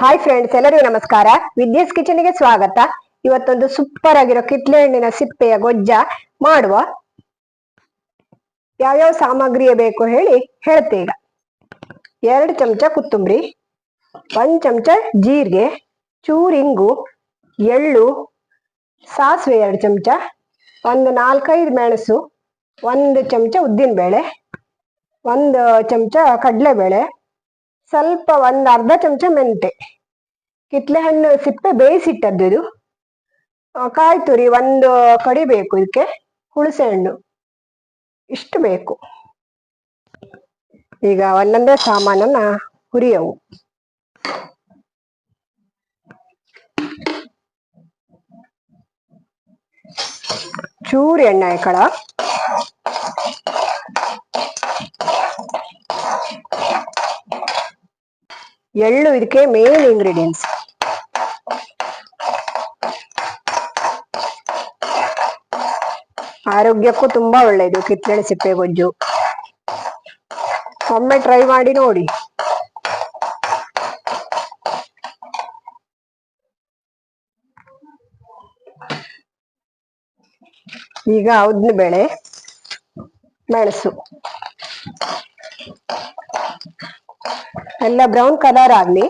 Hi friends ಎಲ್ಲರಿಗೂ ನಮಸ್ಕಾರ. Vidya's kitchen ಸ್ವಾಗತ. ಇವತ್ತೊಂದು ಸೂಪರ್ ಆಗಿರೋ ಕಿತ್ಲೆ ಹಣ್ಣಿನ ಸಿಪ್ಪೆಯ ಗೊಜ್ಜ ಮಾಡುವ ಯಾವ್ಯಾವ ಸಾಮಗ್ರಿ ಬೇಕು ಹೇಳಿ ಹೇಳ್ತೆ ಈಗ. ಎರಡು ಚಮಚ ಕೊತ್ತಂಬರಿ, ಒಂದ್ ಚಮಚ ಜೀರಿಗೆ, ಚೂರಿಂಗು, ಎಳ್ಳು, ಸಾಸಿವೆ ಎರಡು ಚಮಚ, ಒಂದು ನಾಲ್ಕೈದು ಮೆಣಸು, ಒಂದು ಚಮಚ ಉದ್ದಿನ ಬೇಳೆ ಒಂದು ಚಮಚ ಕಡಲೆಬೇಳೆ ಸ್ವಲ್ಪ ಒಂದು ಅರ್ಧ ಚಮಚ ಮೆಂತೆ. ಕಿತ್ಲೆ ಹಣ್ಣು ಸಿಪ್ಪೆ ಬೇಯಿಸಿಟ್ಟದ್ದು ಇದು ಕಾಯಿ ತುರಿ ಒಂದು ಕಡಿ ಬೇಕು ಇದಕ್ಕೆ ಹುಳಸೆ ಹಣ್ಣು. ಇಷ್ಟು ಬೇಕು. ಈಗ ಒಂದೊಂದೇ ಸಾಮಾನನ್ನ ಹುರಿಯವು. ಚೂರು ಎಣ್ಣೆ ಹಾಕಳ. ಎಳ್ಳು ಇದಕ್ಕೆ ಮೇನ್ ಇಂಗ್ರೀಡಿಯೆಂಟ್ಸ್ ಆರೋಗ್ಯಕ್ಕೂ ತುಂಬಾ ಒಳ್ಳೆಯದು ಕಿತ್ತಳೆ ಸಿಪ್ಪೆ, ಗೊಜ್ಜು. ಒಮ್ಮೆ ಟ್ರೈ ಮಾಡಿ ನೋಡಿ. ಈಗ ಉದ್ದಿನ ಬೇಳೆ, ಮೆಣಸು. ಎಲ್ಲ ಬ್ರೌನ್ ಕಲರ್ ಆಗ್ಲಿ.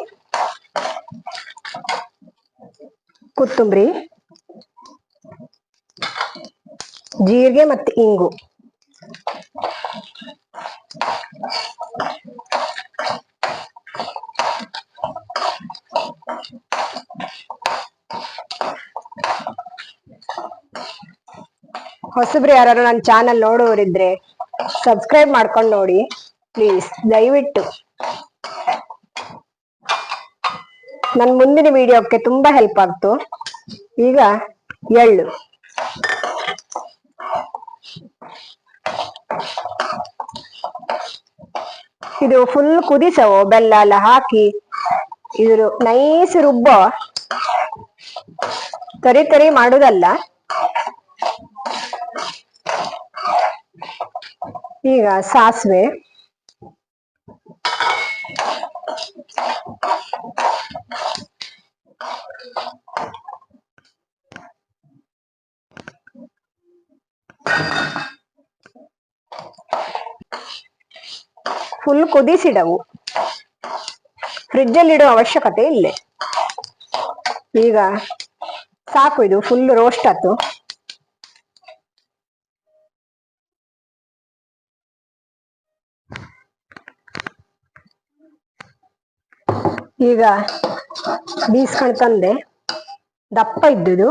ಕೊತ್ತಂಬರಿ. ಜೀರಿಗೆ ಮತ್ತೆ ಇಂಗು. ಹೊಸಬ್ರು ಯಾರು ನನ್ನ ಚಾನಲ್ ನೋಡೋರಿದ್ರೆ ಸಬ್ಸ್ಕ್ರೈಬ್ ಮಾಡ್ಕೊಂಡು ನೋಡಿ. ಪ್ಲೀಸ್ ದಯವಿಟ್ಟು. ನನ್ನ ಮುಂದಿನ ವಿಡಿಯೋಕ್ಕೆ ತುಂಬಾ ಹೆಲ್ಪ್ ಆಗ್ತು. ಈಗ ಎಳ್ಳು. ಇದು ಫುಲ್ ಕುದಿಸವು, ಬೆಲ್ಲ ಎಲ್ಲ ಹಾಕಿ ಇದ್ರು ನೈಸ್ ರುಬ್ಬೋ, ತರಿ ತರಿ ಮಾಡುದಲ್ಲ. ಈಗ ಸಾಸಿವೆ. ಫುಲ್ ಕುದಿಸಿಡವು. ಫ್ರಿಡ್ಜ್ ಅಲ್ಲಿ ಇಡೋ ಅವಶ್ಯಕತೆ ಇಲ್ಲ. ಈಗ ಸಾಕು ಇದು ಫುಲ್ ರೋಸ್ಟ್ ಆತು ಈಗ ಬೀಸ್ಕೊಂಡು ತಂದೆ. ದಪ್ಪ ಇದ್ದುದು.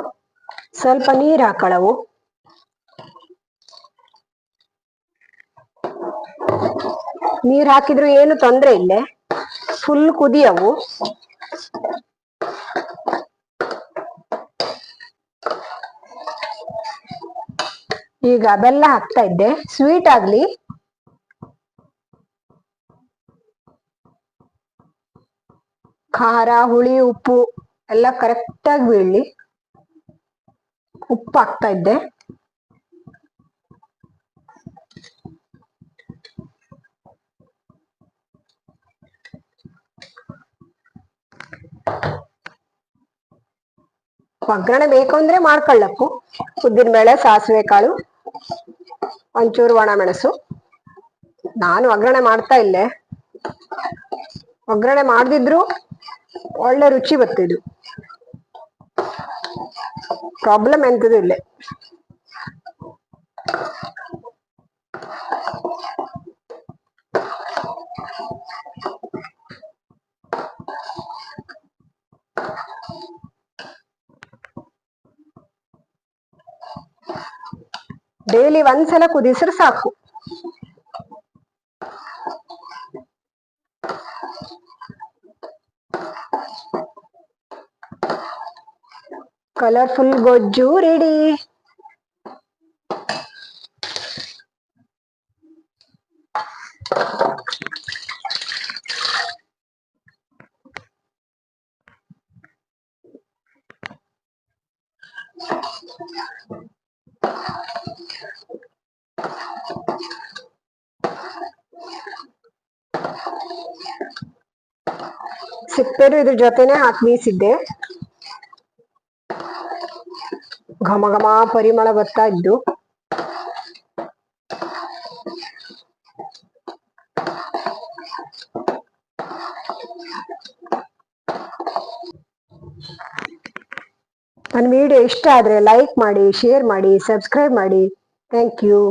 ಸ್ವಲ್ಪ ನೀರ್ ಹಾಕಳವು. ನೀರ್ ಹಾಕಿದ್ರು ಏನು ತೊಂದ್ರೆ ಇಲ್ಲ. ಫುಲ್ ಕುದಿಯವು. ಈಗ ಬೆಲ್ಲ ಹಾಕ್ತಾ ಇದ್ದೆ. ಸ್ವೀಟ್ ಆಗ್ಲಿ. ಖಾರ, ಹುಳಿ, ಉಪ್ಪು ಎಲ್ಲ ಕರೆಕ್ಟ್ ಆಗಿ ಬೀಳಲಿ. ಉಪ್ಪು ಹಾಕ್ತಾ ಇದ್ದೆ. ಒಗ್ಗರಣೆ ಬೇಕು ಅಂದ್ರೆ ಮಾಡ್ಕೊಳ್ಳಕ್ಕು ಉದ್ದಿನ ಬೇಳೆ, ಸಾಸಿವೆ ಕಾಳು, ಒಂಚೂರು ಒಣ ಮೆಣಸು. ನಾನು ಒಗ್ಗರಣೆ ಮಾಡ್ತಾ ಇಲ್ಲೇ. ಒಗ್ಗರಣೆ ಮಾಡದಿದ್ರು ಒಳ್ಳೆ ರುಚಿ ಬರ್ತಿದ್ದು ಪ್ರಾಬ್ಲಮ್ ಎಂತದು ಇಲ್ಲ. ಡೈಲಿ ಒಂದ್ಸಲ ಕುದಿಸ್ರೆ ಸಾಕು ಕಲರ್ಫುಲ್ ಗೊಜ್ಜು ರೆಡಿ ಸಿಪ್ಪೆನು ಇದ್ರ ಜೊತೆನೆ ಹಾಕಿ ಬೀಸಿದ್ದೆ ಘಮ ಘಮ ಪರಿಮಳ ಬರ್ತಾ ಇದ್ದು. ನನ್ನ ವಿಡಿಯೋ ಇಷ್ಟ ಆದ್ರೆ ಲೈಕ್ ಮಾಡಿ ಶೇರ್ ಮಾಡಿ ಸಬ್ಸ್ಕ್ರೈಬ್ ಮಾಡಿ. Thank you